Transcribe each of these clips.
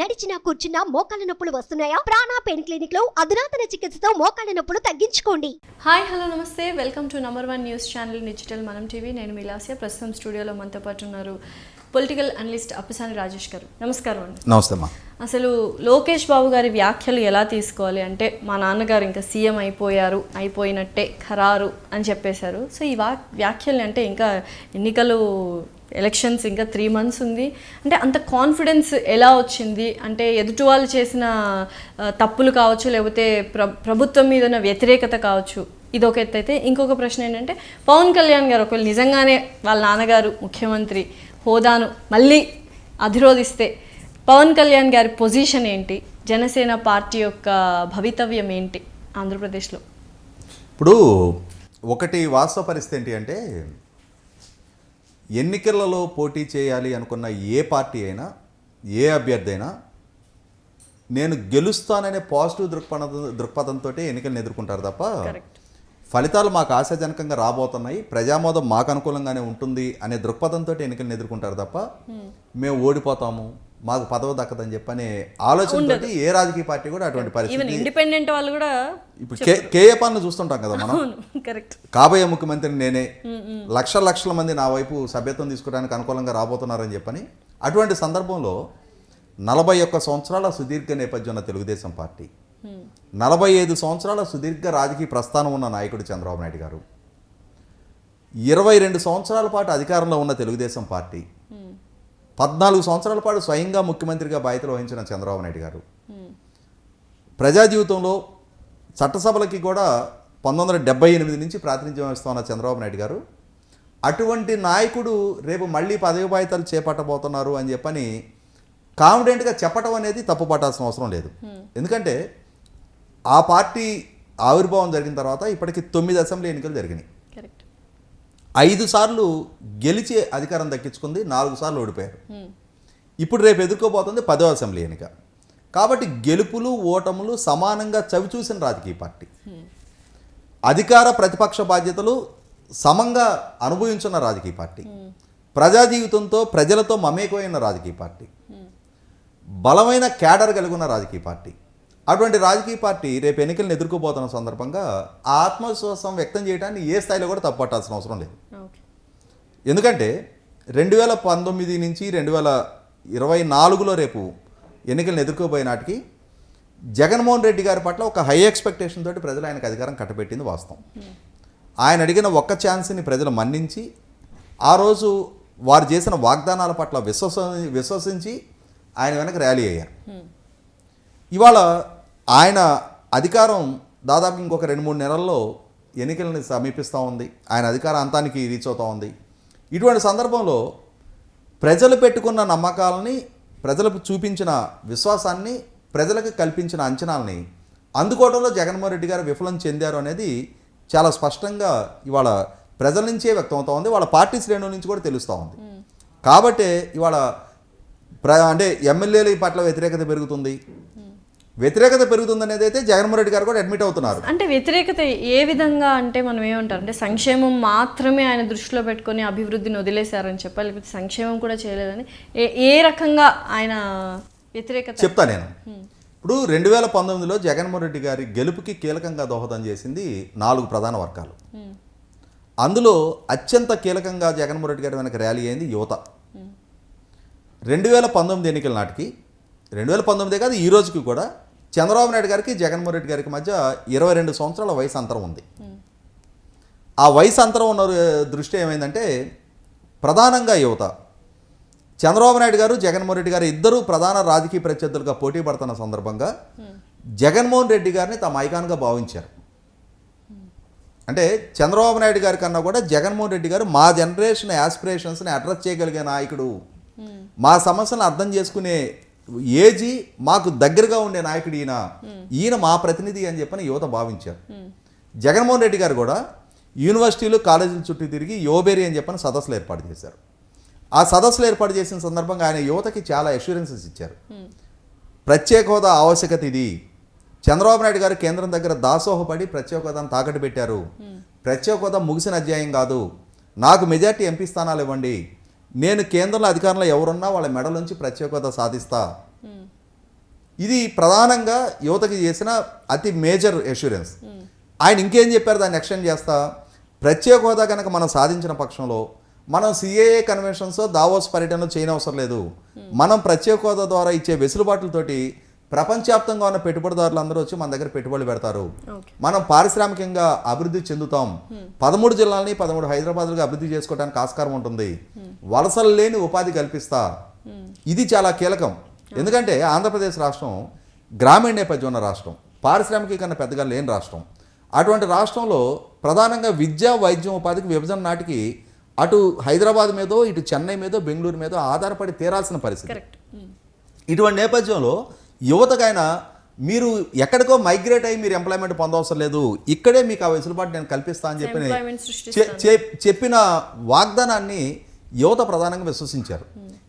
నడిచినా కూర్చున్నా మోకాళ్ళ నొప్పులు వస్తున్నాయా? ప్రాణా పెయిన్ క్లినిక్లో అధునాతన చికిత్సతో మోకాళ్ళ నొప్పులు తగ్గించుకోండి. హాయ్ హలో నమస్తే. Welcome to number one news channel digital Manam TV. నేను మిలాసియా ప్రస్తుతం స్టూడియోలో మనతో పాటు ఉన్నారు పొలిటికల్ అనలిస్ట్ అప్పసాని రాజేష్ గారు. నమస్కారం అండి. నమస్తే అసలు లోకేష్ బాబు గారి వ్యాఖ్యలు ఎలా తీసుకోవాలి అంటే మా నాన్నగారు ఇంకా సీఎం అయిపోయారు అయిపోయినట్టే ఖరారు అని చెప్పేశారు. సో ఈ వా వ్యాఖ్యల్ని అంటే ఇంకా ఎన్నికలు ఎలక్షన్స్ ఇంకా త్రీ మంత్స్ ఉంది. అంటే అంత కాన్ఫిడెన్స్ ఎలా వచ్చింది? అంటే ఎదుటి వాళ్ళు చేసిన తప్పులు కావచ్చు లేకపోతే ప్ర ప్రభుత్వం మీద ఉన్న వ్యతిరేకత కావచ్చు ఇది ఒక ఎత్తు అయితే ఇంకొక ప్రశ్న ఏంటంటే పవన్ కళ్యాణ్ గారు ఒకవేళ నిజంగానే వాళ్ళ నాన్నగారు ముఖ్యమంత్రి హోదాను మళ్ళీ అధిరోధిస్తే పవన్ కళ్యాణ్ గారి పొజిషన్ ఏంటి? జనసేన పార్టీ యొక్క భవితవ్యం ఏంటి? ఆంధ్రప్రదేశ్లో. ఇప్పుడు ఒకటి వాస్తవ పరిస్థితి ఏంటి అంటే ఎన్నికలలో పోటీ చేయాలి అనుకున్న ఏ పార్టీ అయినా ఏ అభ్యర్థి అయినా నేను గెలుస్తాననే పాజిటివ్ దృక్పథ దృక్పథంతో ఎన్నికలను ఎదుర్కొంటారు తప్ప ఫలితాలు మాకు ఆశాజనకంగా రాబోతున్నాయి ప్రజామోదం మాకు అనుకూలంగానే ఉంటుంది అనే దృక్పథంతో ఎన్నికలను ఎదుర్కొంటారు తప్ప మేము ఓడిపోతాము. మాకు పదవి దక్కదని చెప్పనే ఆలోచనతో ఏ రాజకీయ పార్టీ కూడా అటువంటి పరిస్థితి ఇండిపెండెంట్ వాళ్ళు కూడా ఇప్పుడు కేఏ పాలన చూస్తుంటాం కదా మనం. కరెక్ట్ కాబోయే ముఖ్యమంత్రిని నేనే. లక్షల లక్షల మంది నా వైపు సభ్యత్వం తీసుకోవడానికి అనుకూలంగా రాబోతున్నారని చెప్పని అటువంటి సందర్భంలో నలభై ఒక్క సంవత్సరాల సుదీర్ఘ నేపథ్యం ఉన్న తెలుగుదేశం పార్టీ నలభై ఐదు సంవత్సరాల సుదీర్ఘ రాజకీయ ప్రస్థానం ఉన్న నాయకుడు చంద్రబాబు నాయుడు గారు ఇరవై రెండు సంవత్సరాల పాటు అధికారంలో ఉన్న తెలుగుదేశం పార్టీ పద్నాలుగు సంవత్సరాల పాటు స్వయంగా ముఖ్యమంత్రిగా బాధ్యతలు వహించిన చంద్రబాబు నాయుడు గారు. ప్రజా జీవితంలో చట్టసభలకి కూడా పంతొమ్మిది వందల ఎనిమిది నుంచి ప్రాతినిధ్యం వస్తున్న చంద్రబాబు నాయుడు గారు అటువంటి నాయకుడు రేపు మళ్ళీ పదవి బాధ్యతలు చేపట్టబోతున్నారు అని చెప్పని కాన్ఫిడెంట్గా చెప్పటం అనేది తప్పు పట్టాల్సిన అవసరం లేదు. ఎందుకంటే ఆ పార్టీ ఆవిర్భావం జరిగిన తర్వాత ఇప్పటికి తొమ్మిది అసెంబ్లీ ఎన్నికలు జరిగినాయి. ఐదు సార్లు గెలిచే అధికారం దక్కించుకుంది నాలుగు సార్లు ఓడిపోయారు. ఇప్పుడు రేపు ఎదుర్కోబోతుంది పదో అసెంబ్లీ ఎన్నిక. కాబట్టి గెలుపులు ఓటములు సమానంగా చవిచూసిన రాజకీయ పార్టీ. అధికార ప్రతిపక్ష బాధ్యతలు సమంగా అనుభవించున్న రాజకీయ పార్టీ. ప్రజా జీవితంతో ప్రజలతో మమేకమైన రాజకీయ పార్టీ. బలమైన క్యాడర్ కలిగి ఉన్న రాజకీయ పార్టీ. అటువంటి రాజకీయ పార్టీ రేపు ఎన్నికలను ఎదుర్కోబోతున్న సందర్భంగా ఆ ఆత్మవిశ్వాసం వ్యక్తం చేయడానికి ఏ స్థాయిలో కూడా తప్పట్టాల్సిన అవసరం లేదు. ఎందుకంటే రెండు వేల పంతొమ్మిది నుంచి రెండు వేల ఇరవై నాలుగులో రేపు ఎన్నికలను ఎదుర్కోబోయే నాటికి జగన్మోహన్ రెడ్డి గారి పట్ల ఒక హై ఎక్స్పెక్టేషన్ తోటి ప్రజలు ఆయనకు అధికారం కట్టబెట్టింది వాస్తవం. ఆయన అడిగిన ఒక్క ఛాన్స్ని ప్రజలు మన్నించి ఆ రోజు వారు చేసిన వాగ్దానాల పట్ల విశ్వస విశ్వసించి ఆయన వెనక ర్యాలీ అయ్యారు. ఇవాళ ఆయన అధికారం దాదాపు ఇంకొక రెండు మూడు నెలల్లో ఎన్నికలని సమీపిస్తూ ఉంది. ఆయన అధికార అంతానికి రీచ్ అవుతూ ఉంది. ఇటువంటి సందర్భంలో ప్రజలు పెట్టుకున్న నమ్మకాలని ప్రజలకు చూపించిన విశ్వాసాన్ని ప్రజలకు కల్పించిన అంచనాలని అందుకోవడంలో జగన్మోహన్ రెడ్డి గారు విఫలం చెందారు అనేది చాలా స్పష్టంగా ఇవాళ ప్రజల నుంచే వ్యక్తం అవుతా ఉంది. వాళ్ళ పార్టీ శ్రేణుల నుంచి కూడా తెలుస్తూ ఉంది. కాబట్టే ఇవాళ ప్ర అంటే ఎమ్మెల్యేల పట్ల వ్యతిరేకత పెరుగుతుంది. వ్యతిరేకత పెరుగుతుంది అనేది అయితే జగన్మోహన్ రెడ్డి గారు కూడా అడ్మిట్ అవుతున్నారు. అంటే వ్యతిరేకత ఏ విధంగా అంటే మనం ఏమంటారు? అంటే సంక్షేమం మాత్రమే ఆయన దృష్టిలో పెట్టుకొని అభివృద్ధిని వదిలేశారని చెప్పాలి లేకపోతే సంక్షేమం కూడా చేయలేదని ఏ ఏ రకంగా ఆయన వ్యతిరేకత? చెప్తా నేను. ఇప్పుడు రెండు వేల పంతొమ్మిదిలో జగన్మోహన్ రెడ్డి గారి గెలుపుకి కీలకంగా దోహదం చేసింది నాలుగు ప్రధాన వర్గాలు. అందులో అత్యంత కీలకంగా జగన్మోహన్ రెడ్డి గారి వెనక ర్యాలీ అయింది యువత. రెండు వేల పంతొమ్మిది ఎన్నికల నాటికి రెండు వేల పంతొమ్మిదే కాదు ఈ రోజుకి కూడా చంద్రబాబు నాయుడు గారికి జగన్మోహన్ రెడ్డి గారికి మధ్య ఇరవై రెండు సంవత్సరాల వయసు అంతరం ఉంది. ఆ వయసు అంతరం ఉన్న దృష్టి ఏమైందంటే ప్రధానంగా యువత. చంద్రబాబు నాయుడు గారు జగన్మోహన్ రెడ్డి గారు ఇద్దరు ప్రధాన రాజకీయ ప్రత్యర్థులుగా పోటీ పడుతున్న సందర్భంగా జగన్మోహన్ రెడ్డి గారిని తమ ఐకాన్గా భావించారు. అంటే చంద్రబాబు నాయుడు గారి కన్నా కూడా జగన్మోహన్ రెడ్డి గారు మా జనరేషన్ యాస్పిరేషన్స్ని అడ్రస్ చేయగలిగే నాయకుడు. మా సమస్యలను అర్థం చేసుకునే ఏజీ మాకు దగ్గరగా ఉండే నాయకుడు ఈయన ఈయన మా ప్రతినిధి అని చెప్పని యువత భావించారు. జగన్మోహన్ రెడ్డి గారు కూడా యూనివర్సిటీలు కాలేజీల చుట్టూ తిరిగి యోబేరి అని చెప్పని సదస్సులు ఏర్పాటు చేశారు. ఆ సదస్సులు ఏర్పాటు చేసిన సందర్భంగా ఆయన యువతకి చాలా అష్యూరెన్సెస్ ఇచ్చారు. ప్రత్యేక హోదా ఆవశ్యకత ఇది. చంద్రబాబు నాయుడు గారు కేంద్రం దగ్గర దాసోహపడి ప్రత్యేక హోదాను తాకట్టు పెట్టారు. ప్రత్యేక హోదా ముగిసిన అధ్యాయం కాదు. నాకు మెజార్టీ ఎంపీ స్థానాలు ఇవ్వండి. నేను కేంద్రంలో అధికారంలో ఎవరున్నా వాళ్ళ మెడలోంచి ప్రత్యేక హోదా సాధిస్తా ఇది ప్రధానంగా యువతకి చేసిన అతి మేజర్ ఎష్యూరెన్స్ ఆయన ఇంకేం చెప్పారు? దాన్ని ఎక్స్టెండ్ చేస్తా. ప్రత్యేక హోదా కనుక మనం సాధించిన పక్షంలో మనం సిఏఏ కన్వెన్షన్స్ దావోస్ పర్యటనలు చేయనవసరం లేదు. మనం ప్రత్యేక హోదా ద్వారా ఇచ్చే వెసులుబాట్లతోటి ప్రపంచవ్యాప్తంగా ఉన్న పెట్టుబడిదారులు అందరూ వచ్చి మన దగ్గర పెట్టుబడులు పెడతారు. మనం పారిశ్రామికంగా అభివృద్ధి చెందుతాం. పదమూడు జిల్లాలని పదమూడు హైదరాబాద్లుగా అభివృద్ధి చేసుకోవడానికి ఆస్కారం ఉంటుంది. వలసలు లేని ఉపాధి కల్పిస్తా. ఇది చాలా కీలకం. ఎందుకంటే ఆంధ్రప్రదేశ్ రాష్ట్రం గ్రామీణ నేపథ్యం ఉన్న రాష్ట్రం. పారిశ్రామికీకరణ పెద్దగా లేని రాష్ట్రం. అటువంటి రాష్ట్రంలో ప్రధానంగా విద్య వైద్యం ఉపాధికి విభజన నాటికి అటు హైదరాబాద్ మీదో ఇటు చెన్నై మీదో బెంగళూరు మీదో ఆధారపడి తీరాల్సిన పరిస్థితి. ఇటువంటి నేపథ్యంలో యువతకైనా మీరు ఎక్కడికో మైగ్రేట్ అయ్యి మీరు ఎంప్లాయ్మెంట్ పొందవసరం లేదు. ఇక్కడే మీకు ఆ వెసులుబాటు నేను కల్పిస్తా అని చెప్పి చెప్పిన వాగ్దానాన్ని యువత ప్రధానంగా విశ్వసించారు.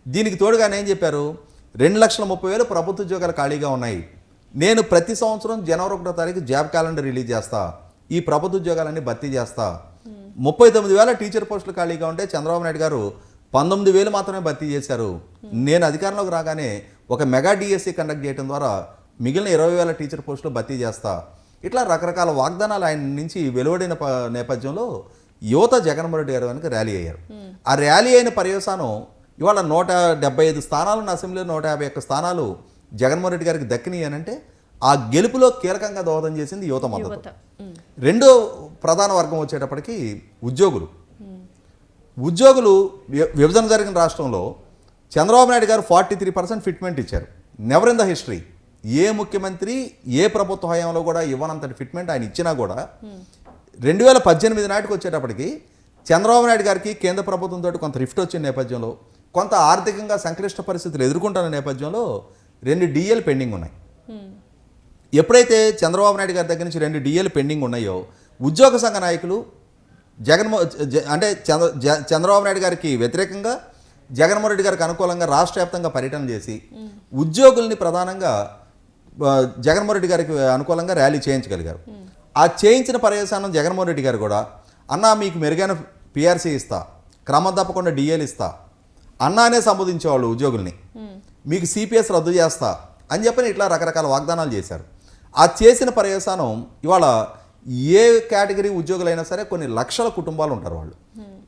దీనికి తోడుగా ఏం చెప్పారు? రెండు లక్షల ముప్పై వేలు ప్రభుత్వ ఉద్యోగాలు ఖాళీగా ఉన్నాయి. నేను ప్రతి సంవత్సరం జనవరి ఒకటో తారీఖు జాబ్ క్యాలెండర్ రిలీజ్ చేస్తా. ఈ ప్రభుత్వ ఉద్యోగాలన్నీ భర్తీ చేస్తా. ముప్పై తొమ్మిది వేల టీచర్ పోస్టులు ఖాళీగా ఉంటే చంద్రబాబు నాయుడు గారు పంతొమ్మిది వేలు మాత్రమే భర్తీ చేశారు. నేను అధికారంలోకి రాగానే ఒక మెగా డిఎస్సి కండక్ట్ చేయడం ద్వారా మిగిలిన ఇరవై వేల టీచర్ పోస్టులు భర్తీ చేస్తా. ఇట్లా రకరకాల వాగ్దానాలు ఆయన నుంచి వెలువడిన నేపథ్యంలో యువత జగన్మోహన్ రెడ్డి గారు వెనక ర్యాలీ అయ్యారు. ఆ ర్యాలీ అయిన పర్యవసానం ఇవాళ నూట డెబ్బై ఐదు స్థానాలు ఉన్న అసెంబ్లీలో నూట యాభై ఒక్క స్థానాలు జగన్మోహన్ రెడ్డి గారికి దక్కినాయి అని అంటే ఆ గెలుపులో కీలకంగా దోహదం చేసింది యువత మద్దతు. ఉమ్. రెండో ప్రధాన వర్గం వచ్చేటప్పటికి ఉద్యోగులు. ఉద్యోగులు వి- విభజన జరిగిన రాష్ట్రంలో Chandrababu Naidu garu forty three percent fitment ఇచ్చారు. నెవర్ ఇన్ ద హిస్టరీ ఏ ముఖ్యమంత్రి ఏ ప్రభుత్వ హయాంలో కూడా ఇవ్వనంతటి ఫిట్మెంట్ ఆయన ఇచ్చినా కూడా రెండు వేల పద్దెనిమిది నాటికి వచ్చేటప్పటికి చంద్రబాబు నాయుడు గారికి కేంద్ర ప్రభుత్వంతో కొంత రిఫ్ట్ వచ్చిన నేపథ్యంలో కొంత ఆర్థికంగా సంక్లిష్ట పరిస్థితులు ఎదుర్కొంటున్న నేపథ్యంలో రెండు డిఎల్ పెండింగ్ ఉన్నాయి. ఎప్పుడైతే చంద్రబాబు నాయుడు గారి దగ్గర నుంచి రెండు డిఎల్ పెండింగ్ ఉన్నాయో ఉద్యోగ సంఘ నాయకులు జగన్మో అంటే చంద్ర చంద్రబాబు నాయుడు గారికి వ్యతిరేకంగా జగన్మోహన్ రెడ్డి గారికి అనుకూలంగా రాష్ట్ర వ్యాప్తంగా పర్యటన చేసి ఉద్యోగుల్ని ప్రధానంగా జగన్మోహన్ రెడ్డి గారికి అనుకూలంగా ర్యాలీ చేయించగలిగారు. ఆ చేయించిన పర్యవసానం జగన్మోహన్ రెడ్డి గారు కూడా అన్నా మీకు మెరుగైన పిఆర్సీ ఇస్తా క్రమం తప్పకుండా డిఏలు ఇస్తా అన్నానే సంబోధించేవాళ్ళు ఉద్యోగుల్ని మీకు సిపిఎస్ రద్దు చేస్తా అని చెప్పని ఇట్లా రకరకాల వాగ్దానాలు చేశారు. ఆ చేసిన పర్యవసానం ఇవాళ ఏ కేటగిరీ ఉద్యోగులైనా సరే కొన్ని లక్షల కుటుంబాలు ఉంటారు వాళ్ళు.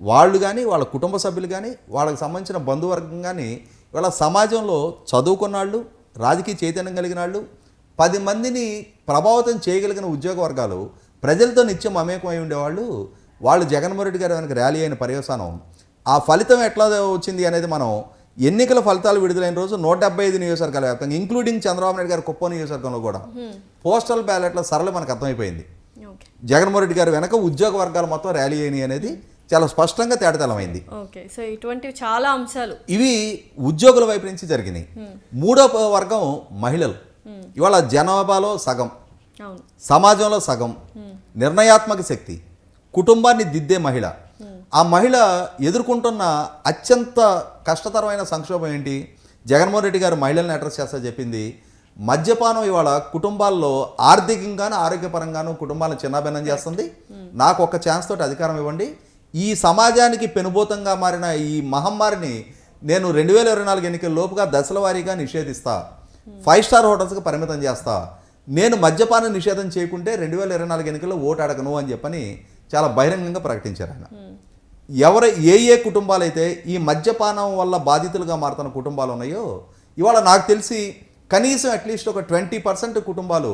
వాళ్ళు కానీ వాళ్ళ కుటుంబ సభ్యులు కానీ వాళ్ళకి సంబంధించిన బంధువర్గం కానీ ఇవాళ సమాజంలో చదువుకున్న వాళ్ళు రాజకీయ చైతన్యం కలిగిన వాళ్ళు పది మందిని ప్రభావితం చేయగలిగిన ఉద్యోగ వర్గాలు ప్రజలతో నిత్యం మమేకమై ఉండేవాళ్ళు వాళ్ళు జగన్మోహన్ రెడ్డి గారి వెనక ర్యాలీ అయిన పర్యవసానం. ఆ ఫలితం ఎట్లా వచ్చింది అనేది మనం ఎన్నికల ఫలితాలు విడుదలైన రోజు నూట డెబ్బై ఐదు నియోజకవర్గాల వ్యాప్తంగా ఇంక్లూడింగ్ చంద్రబాబు నాయుడు గారి కుప్ప నియోజకవర్గంలో కూడా. పోస్టల్ బ్యాలెట్ల సరళి మనకు అర్థమైపోయింది. జగన్మోహన్ రెడ్డి గారి వెనక ఉద్యోగ వర్గాలు మొత్తం ర్యాలీ అయినాయి అనేది చాలా స్పష్టంగా తేటతెల్లమైంది ఓకే సో ఇటువంటివి చాలా అంశాలు. ఇవి ఉద్యోగుల వైపు నుంచి జరిగినాయి. మూడో వర్గం మహిళలు. ఇవాళ జనాభాలో సగం సమాజంలో సగం నిర్ణయాత్మక శక్తి కుటుంబాన్ని దిద్దే మహిళ. ఆ మహిళ ఎదుర్కొంటున్న అత్యంత కష్టతరమైన సంక్షోభం ఏంటి? జగన్మోహన్ రెడ్డి గారు మహిళల్ని అడ్రస్ చేస్తా చెప్పింది. మద్యపానం ఇవాళ కుటుంబాల్లో ఆర్థికంగాను ఆరోగ్యపరంగాను కుటుంబాలను చిన్నాభిన్నం చేస్తుంది. నాకు ఒక ఛాన్స్ తోటి అధికారం ఇవ్వండి. ఈ సమాజానికి పెనుభూతంగా మారిన ఈ మహమ్మారిని నేను రెండు వేల ఇరవై నాలుగు ఎన్నికల లోపుగా దశల వారీగా నిషేధిస్తా. ఫైవ్ స్టార్ హోటల్స్కి పరిమితం చేస్తా. నేను మద్యపాన నిషేధం చేయకుంటే రెండు వేల ఇరవై నాలుగు ఎన్నికల్లో ఓటు అడగను అని చెప్పని చాలా బహిరంగంగా ప్రకటించారు ఆయన. ఎవరు ఏ ఏ కుటుంబాలైతే ఈ మద్యపానం వల్ల బాధితులుగా మారుతున్న కుటుంబాలు ఉన్నాయో ఇవాళ నాకు తెలిసి కనీసం అట్లీస్ట్ ఒక ట్వంటీ పర్సెంట్ కుటుంబాలు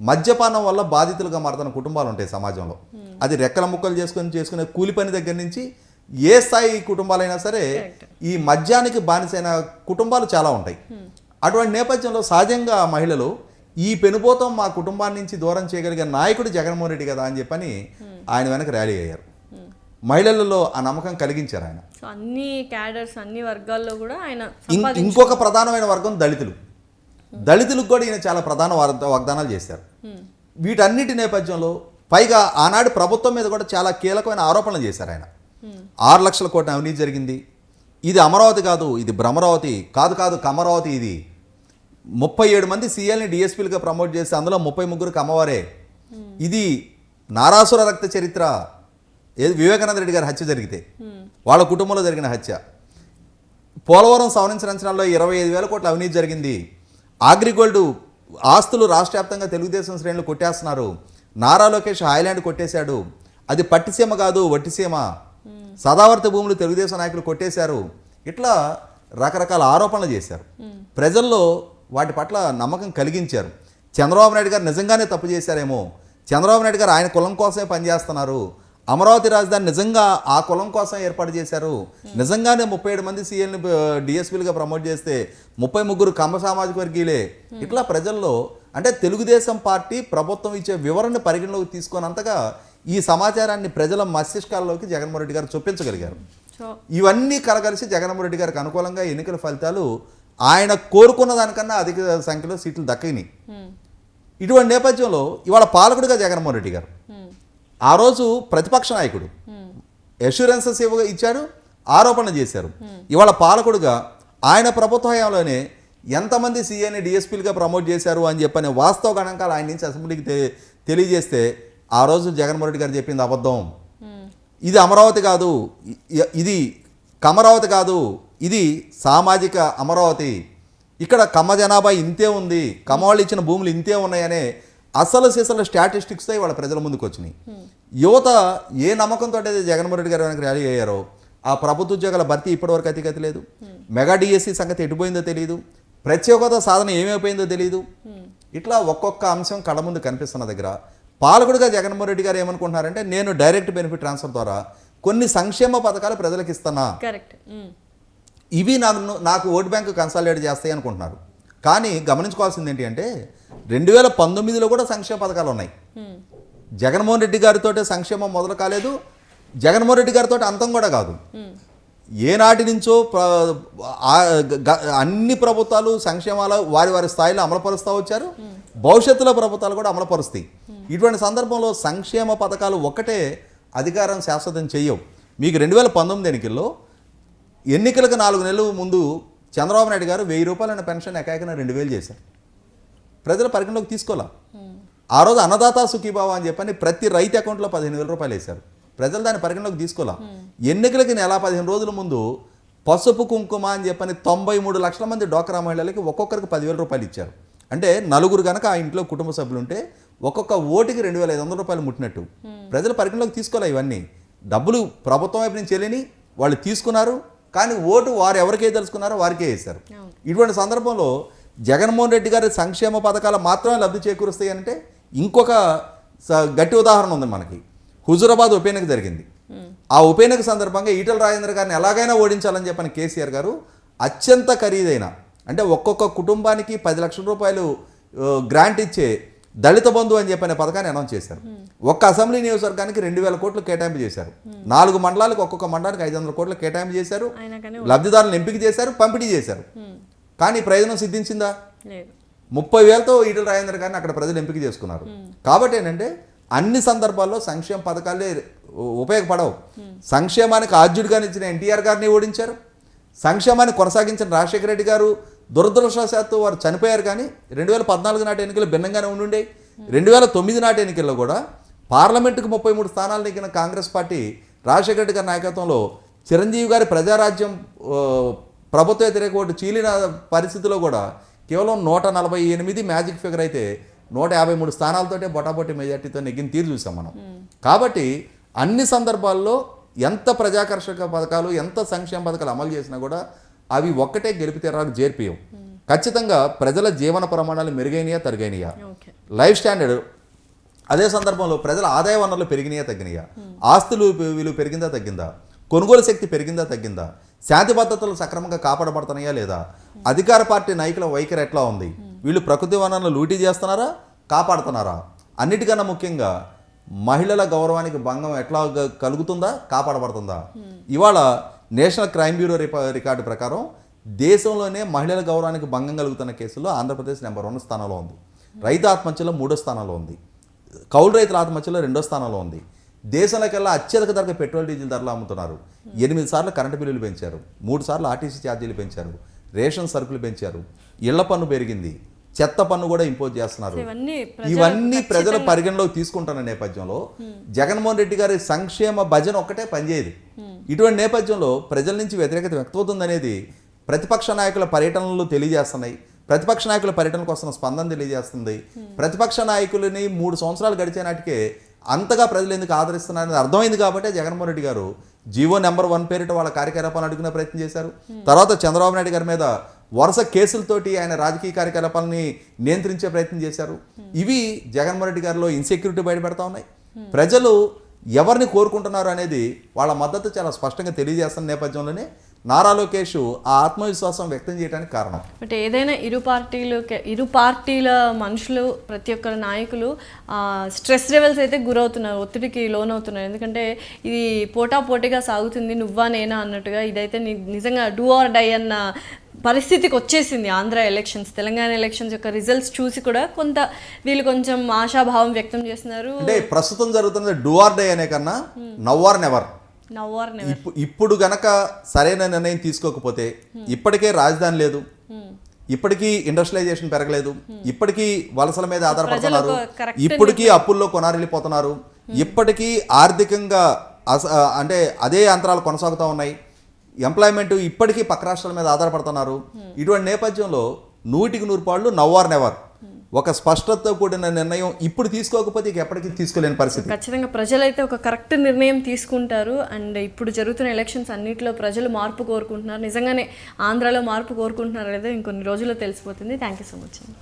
మద్యపానం వల్ల బాధితులుగా మారుతున్న కుటుంబాలు ఉంటాయి సమాజంలో. అది రెక్కల ముక్కలు చేసుకొని చేసుకునే కూలి పని దగ్గర నుంచి ఏ స్థాయి కుటుంబాలైనా సరే ఈ మద్యానికి బానిసైన కుటుంబాలు చాలా ఉంటాయి. అటువంటి నేపథ్యంలో సహజంగా మహిళలు ఈ పెనుపోతం మా కుటుంబాన్ని నుంచి దూరం చేయగలిగే నాయకుడు జగన్మోహన్ రెడ్డి కదా అని చెప్పని ఆయన వెనక ర్యాలీ అయ్యారు. మహిళలలో ఆ నమ్మకం కలిగించారు ఆయన. అన్ని క్యాడర్స్ అన్ని వర్గాల్లో కూడా ఆయన ఇంకొక ప్రధానమైన వర్గం దళితులు. దళితులకు కూడా ఈయన చాలా ప్రధాన వాగ్ద- వాగ్దానాలు చేశారు. వీటన్నిటి నేపథ్యంలో పైగా ఆనాడు ప్రభుత్వం మీద కూడా చాలా కీలకమైన ఆరోపణలు చేశారు ఆయన. ఆరు లక్షల కోట్ల అవినీతి జరిగింది. ఇది అమరావతి కాదు ఇది భ్రమరావతి కాదు కాదు కమరావతి ఇది. ముప్పై ఏడు మంది సీఎల్ని డిఎస్పీలుగా ప్రమోట్ చేసి అందులో ముప్పై ముగ్గురికి అమ్మవారే ఇది నారాసుర రక్త చరిత్ర. ఏది వివేకానంద రెడ్డి గారి హత్య జరిగితే. వాళ్ళ కుటుంబంలో జరిగిన హత్య. పోలవరం సవరించిన అంచనాల్లో ఇరవై ఐదు వేల కోట్ల అవినీతి జరిగింది. ఆగ్రిగోల్డ్ ఆస్తులు రాష్ట్ర వ్యాప్తంగా తెలుగుదేశం శ్రేణులు కొట్టేస్తున్నారు. నారా లోకేష్ హాయ్లాండ్ కొట్టేశాడు. అది పట్టిసీమ కాదు వట్టిసీమ. సదావర్త భూములు తెలుగుదేశం నాయకులు కొట్టేశారు. ఇట్లా రకరకాల ఆరోపణలు చేశారు. ప్రజల్లో వాటి పట్ల నమ్మకం కలిగించారు. చంద్రబాబు నాయుడు గారు నిజంగానే తప్పు చేశారేమో. చంద్రబాబు నాయుడు గారు ఆయన కులం కోసమే పనిచేస్తున్నారు. అమరావతి రాజధాని నిజంగా ఆ కులం కోసం ఏర్పాటు చేశారు. నిజంగానే ముప్పై ఏడు మంది సీఎల్ని డిఎస్పీలుగా ప్రమోట్ చేస్తే ముప్పై ముగ్గురు కమ్మ సామాజిక వర్గీయులే. ఇట్లా ప్రజల్లో అంటే తెలుగుదేశం పార్టీ ప్రభుత్వం ఇచ్చే వివరణ పరిగణలోకి తీసుకున్నంతగా ఈ సమాచారాన్ని ప్రజల మస్తిష్కాల్లోకి జగన్మోహన్ రెడ్డి గారు చొప్పించగలిగారు. ఇవన్నీ కలగలిసి జగన్మోహన్ రెడ్డి గారికి అనుకూలంగా ఎన్నికల ఫలితాలు ఆయన కోరుకున్న దానికన్నా అధిక సంఖ్యలో సీట్లు దక్కయినాయి ఇటువంటి నేపథ్యంలో ఇవాళ పాలకుడిగా జగన్మోహన్ రెడ్డి గారు. ఆ రోజు ప్రతిపక్ష నాయకుడు. అష్యూరెన్సెస్ ఇవ్వ ఇచ్చాడు ఆరోపణ చేశారు. ఇవాళ పాలకుడుగా ఆయన ప్రభుత్వ హయాంలోనే ఎంతమంది సీఏని డిఎస్పీలుగా ప్రమోట్ చేశారు అని చెప్పని వాస్తవ గణాంకాలు ఆయన నుంచి అసెంబ్లీకి తెలియజేస్తే ఆ రోజు జగన్మోహన్ రెడ్డి గారు చెప్పింది అబద్ధం. ఇది అమరావతి కాదు ఇది కమరావతి కాదు ఇది సామాజిక అమరావతి. ఇక్కడ కమ్మ జనాభా ఇంతే ఉంది కమ్మవాళ్ళు ఇచ్చిన భూములు ఇంతే ఉన్నాయనే అసలు సిసలు స్టాటిస్టిక్స్తో ఇవాళ ప్రజల ముందుకు వచ్చినాయి. యువత ఏ నమ్మకంతో అయితే జగన్మోహన్ రెడ్డి గారు వెనక ర్యాలీ అయ్యారో ఆ ప్రభుత్వ ఉద్యోగాల భర్తీ ఇప్పటివరకు అతిగతి లేదు. మెగా డిఎస్సి సంగతి ఎటుపోయిందో తెలియదు ప్రత్యేకత సాధన ఏమైపోయిందో తెలియదు ఇట్లా ఒక్కొక్క అంశం కళ్ళ ముందు కనిపిస్తున్న దగ్గర పాలకుడిగా జగన్మోహన్ రెడ్డి గారు ఏమనుకుంటున్నారంటే నేను డైరెక్ట్ బెనిఫిట్ ట్రాన్స్ఫర్ ద్వారా కొన్ని సంక్షేమ పథకాలు ప్రజలకు ఇస్తున్నా. ఇవి నన్ను నాకు ఓట్ బ్యాంక్ కన్సాలిడేట్ చేస్తాయి అనుకుంటున్నారు. కానీ గమనించుకోవాల్సింది ఏంటి అంటే రెండు వేల పంతొమ్మిదిలో కూడా సంక్షేమ పథకాలు ఉన్నాయి. జగన్మోహన్ రెడ్డి గారితో సంక్షేమం మొదలు కాలేదు. జగన్మోహన్ రెడ్డి గారితో అంతం కూడా కాదు. ఏనాటి నుంచో అన్ని ప్రభుత్వాలు సంక్షేమాలు వారి వారి స్థాయిలో అమలుపరుస్తూ వచ్చారు. భవిష్యత్తులో ప్రభుత్వాలు కూడా అమలుపరుస్తాయి. ఇటువంటి సందర్భంలో సంక్షేమ పథకాలు ఒక్కటే అధికారం శాశ్వతం చెయ్యవు మీకు రెండు వేల పంతొమ్మిది ఎన్నికల్లో ఎన్నికలకు నాలుగు నెలల ముందు చంద్రబాబు నాయుడు గారు వెయ్యి రూపాయలైన పెన్షన్ ఎకాయకన రెండు వేలు చేశారు. ప్రజల పరిగణలోకి తీసుకోవాలా? ఆ రోజు అన్నదాత సుఖీబావ అని చెప్పని ప్రతి రైతు అకౌంట్లో పదిహేను వేల రూపాయలు వేశారు. ప్రజలు దాన్ని పరిగణలోకి తీసుకోవాలా? ఎన్నికలకి నెల పదిహేను రోజుల ముందు పసుపు కుంకుమ అని చెప్పని తొంభై మూడు లక్షల మంది డోక్రా మహిళలకి ఒక్కొక్కరికి పదివేల రూపాయలు ఇచ్చారు. అంటే నలుగురు కనుక ఆ ఇంట్లో కుటుంబ సభ్యులు ఉంటే ఒక్కొక్క ఓటుకి రెండు వేల ఐదు వందల రూపాయలు ముట్టినట్టు. ప్రజలు పరిగణలోకి తీసుకోవాలి ఇవన్నీ? డబ్బులు ప్రభుత్వం వైపు నుంచి వెళ్ళిని వాళ్ళు తీసుకున్నారు కానీ ఓటు వారు ఎవరికే తెలుసుకున్నారో వారికే వేశారు. ఇటువంటి సందర్భంలో జగన్మోహన్ రెడ్డి గారి సంక్షేమ పథకాలు మాత్రమే లబ్ధి చేకూరుస్తాయి అంటే ఇంకొక గట్టి ఉదాహరణ ఉంది మనకి. హుజురాబాద్ ఉప ఎన్నిక జరిగింది. ఆ ఉప ఎన్నిక సందర్భంగా ఈటల రాజేంద్ర గారిని ఎలాగైనా ఓడించాలని చెప్పని కేసీఆర్ గారు అత్యంత ఖరీదైన అంటే ఒక్కొక్క కుటుంబానికి పది లక్షల రూపాయలు గ్రాంట్ ఇచ్చే దళిత బంధు అని చెప్పిన పథకాన్ని అనౌన్స్ చేశారు. ఒక్క అసెంబ్లీ నియోజకవర్గానికి రెండు వేల కోట్లు కేటాయింపు చేశారు. నాలుగు మండలాలకు ఒక్కొక్క మండలానికి ఐదు వందల కోట్లు కేటాయింపు చేశారు. లబ్ధిదారులను ఎంపిక చేశారు పంపిణీ చేశారు. కానీ ప్రయోజనం సిద్ధించిందా? ముప్పై వేలతో ఈటల రాజేంద్ర గారిని అక్కడ ప్రజలు ఎంపిక చేసుకున్నారు. కాబట్టి ఏంటంటే అన్ని సందర్భాల్లో సంక్షేమ పథకాలే ఉపయోగపడవు. సంక్షేమానికి ఆద్యుడిగా ఇచ్చిన ఎన్టీఆర్ గారిని ఓడించారు. సంక్షేమాన్ని కొనసాగించిన రాజశేఖర రెడ్డి గారు దురదృష్టవశాత్తు వారు చనిపోయారు కానీ రెండు వేల పద్నాలుగు నాటి ఎన్నికలు భిన్నంగానే ఉండుండే. రెండు వేల తొమ్మిది నాటి ఎన్నికల్లో కూడా పార్లమెంటుకు ముప్పై మూడు స్థానాలు నెగ్గిన కాంగ్రెస్ పార్టీ రాజశేఖర రెడ్డి గారి నాయకత్వంలో చిరంజీవి గారి ప్రజారాజ్యం ప్రభుత్వ వ్యతిరేక ఓటు చీలిన పరిస్థితిలో కూడా కేవలం నూట నలభై ఎనిమిది మ్యాజిక్ ఫిగర్ అయితే నూట యాభై మూడు స్థానాలతోటే బొటాబొట్టి మెజార్టీతో నెగ్గిన తీరు చూసాం మనం. కాబట్టి అన్ని సందర్భాల్లో ఎంత ప్రజాకర్షక పథకాలు ఎంత సంక్షేమ పథకాలు అమలు చేసినా కూడా అవి ఒక్కటే గెలిపి తీరాలకు చేర్పియవు ఖచ్చితంగా ప్రజల జీవన ప్రమాణాలు మెరుగైనయా తరుగైనయా లైఫ్ స్టాండర్డ్ అదే సందర్భంలో ప్రజల ఆదాయ వనరులు పెరిగినాయా తగ్గినాయా? ఆస్తులు విలువ పెరిగిందా తగ్గిందా? కొనుగోలు శక్తి పెరిగిందా తగ్గిందా? శాంతి భద్రతలు సక్రమంగా కాపాడబడుతున్నాయా లేదా? అధికార పార్టీ నాయకుల వైఖరి ఎట్లా ఉంది? వీళ్ళు ప్రకృతి వనరులను లూటీ చేస్తున్నారా? కాపాడుతున్నారా? అన్నిటికన్నా ముఖ్యంగా మహిళల గౌరవానికి భంగం ఎట్లా కలుగుతుందా? కాపాడబడుతుందా? ఇవాళ నేషనల్ క్రైమ్ బ్యూరో రికార్డు ప్రకారం దేశంలోనే మహిళల గౌరవానికి భంగం కలుగుతున్న కేసుల్లో ఆంధ్రప్రదేశ్ నెంబర్ వన్ స్థానంలో ఉంది. రైతు ఆత్మహత్యలో మూడో స్థానంలో ఉంది. కౌలు రైతుల ఆత్మహత్యలో రెండో స్థానంలో ఉంది. దేశంలోకెల్లా అత్యధిక ధరకు పెట్రోల్ డీజిల్ ధరలు అమ్ముతున్నారు. ఎనిమిది సార్లు కరెంటు బిల్లులు పెంచారు. మూడు సార్లు ఆర్టీసీ ఛార్జీలు పెంచారు. రేషన్ సరుకులు పెంచారు. ఇళ్ళ పన్ను పెరిగింది. చెత్త పన్ను కూడా ఇంపోజ్ చేస్తున్నారు. ఇవన్నీ ప్రజల పరిగణలోకి తీసుకుంటున్న నేపథ్యంలో జగన్మోహన్ రెడ్డి గారి సంక్షేమ భజన ఒక్కటే పనిచేయదు. ఇటువంటి నేపథ్యంలో ప్రజల నుంచి వ్యతిరేకత వ్యక్తమవుతుందనేది ప్రతిపక్ష నాయకుల పర్యటనలు తెలియజేస్తున్నాయి. ప్రతిపక్ష నాయకుల పర్యటనకు వస్తున్న స్పందన తెలియజేస్తుంది. ప్రతిపక్ష నాయకులని మూడు సంవత్సరాలు గడిచే నాటికే అంతగా ప్రజలు ఎందుకు ఆదరిస్తున్నారని అర్థమైంది కాబట్టే జగన్మోహన్ రెడ్డి గారు జీవో నెంబర్ వన్ పేరిట వాళ్ళ కార్యకలాపాలను అడుగునే ప్రయత్నం చేశారు. తర్వాత చంద్రబాబు నాయుడు గారి మీద వరుస కేసులతోటి ఆయన రాజకీయ కార్యకలాపాలని నియంత్రించే ప్రయత్నం చేశారు. ఇవి జగన్మోహన్ రెడ్డి గారిలో ఇన్సెక్యూరిటీ బయటపెడతా ఉన్నాయి. ప్రజలు ఎవరిని కోరుకుంటున్నారు అనేది వాళ్ళ మద్దతు చాలా స్పష్టంగా తెలియజేస్తున్న నేపథ్యంలోనే నారా లోకేష్ ఆ ఆత్మవిశ్వాసం వ్యక్తం చేయడానికి కారణం. బట్ ఏదైనా ఇరు పార్టీలు ఇరు పార్టీల మనుషులు ప్రతి ఒక్క నాయకులు స్ట్రెస్ లెవెల్స్ అయితే గురవుతున్నారు ఒత్తిడికి లోనవుతున్నారు. ఎందుకంటే ఇది పోటా పోటీగా సాగుతుంది నువ్వా నేనా అన్నట్టుగా ఇదైతే నిజంగా డూ ఆర్ డై అన్న పరిస్థితికి వచ్చేసింది ఆంధ్ర ఎలక్షన్స్ తెలంగాణ ఎలక్షన్స్ యొక్క రిజల్ట్స్ చూసి కూడా కొంత వీళ్ళు కొంచెం ఆశాభావం వ్యక్తం చేస్తున్నారు. అంటే ప్రస్తుతం జరుగుతున్నది డూ ఆర్ డే అనే కన్నా నవ్ ఆర్ నెవర్. ఇప్పుడు గనక సరైన నిర్ణయం తీసుకోకపోతే ఇప్పటికే రాజధాని లేదు. ఇప్పటికీ ఇండస్ట్రియలైజేషన్ పెరగలేదు. ఇప్పటికీ వలసల మీద ఆధారపడుతున్నారు. ఇప్పటికీ అప్పుల్లో కొనారిల్లిపోతున్నారు. ఇప్పటికీ ఆర్థికంగా అంటే అదే అంతరాలు కొనసాగుతూ ఉన్నాయి. ఎంప్లాయ్మెంట్ ఇప్పటికీ పక్క రాష్ట్రాల మీద ఆధారపడుతున్నారు. ఇటువంటి నేపథ్యంలో నూటికి నూరు పాళ్ళు నవ్వార్ నెవర్ ఒక స్పష్టతతో కూడిన నిర్ణయం ఇప్పుడు తీసుకోకపోతే ఇక ఎప్పటికీ తీసుకోలేని పరిస్థితి. ఖచ్చితంగా ప్రజలైతే ఒక కరెక్ట్ నిర్ణయం తీసుకుంటారు. అండ్ ఇప్పుడు జరుగుతున్న ఎలక్షన్స్ అన్నింటిలో ప్రజలు మార్పు కోరుకుంటున్నారు. నిజంగానే ఆంధ్రాలో మార్పు కోరుకుంటున్నారు లేదా ఇంకొన్ని రోజుల్లో తెలిసిపోతుంది. థ్యాంక్ యూ సో మచ్ అండి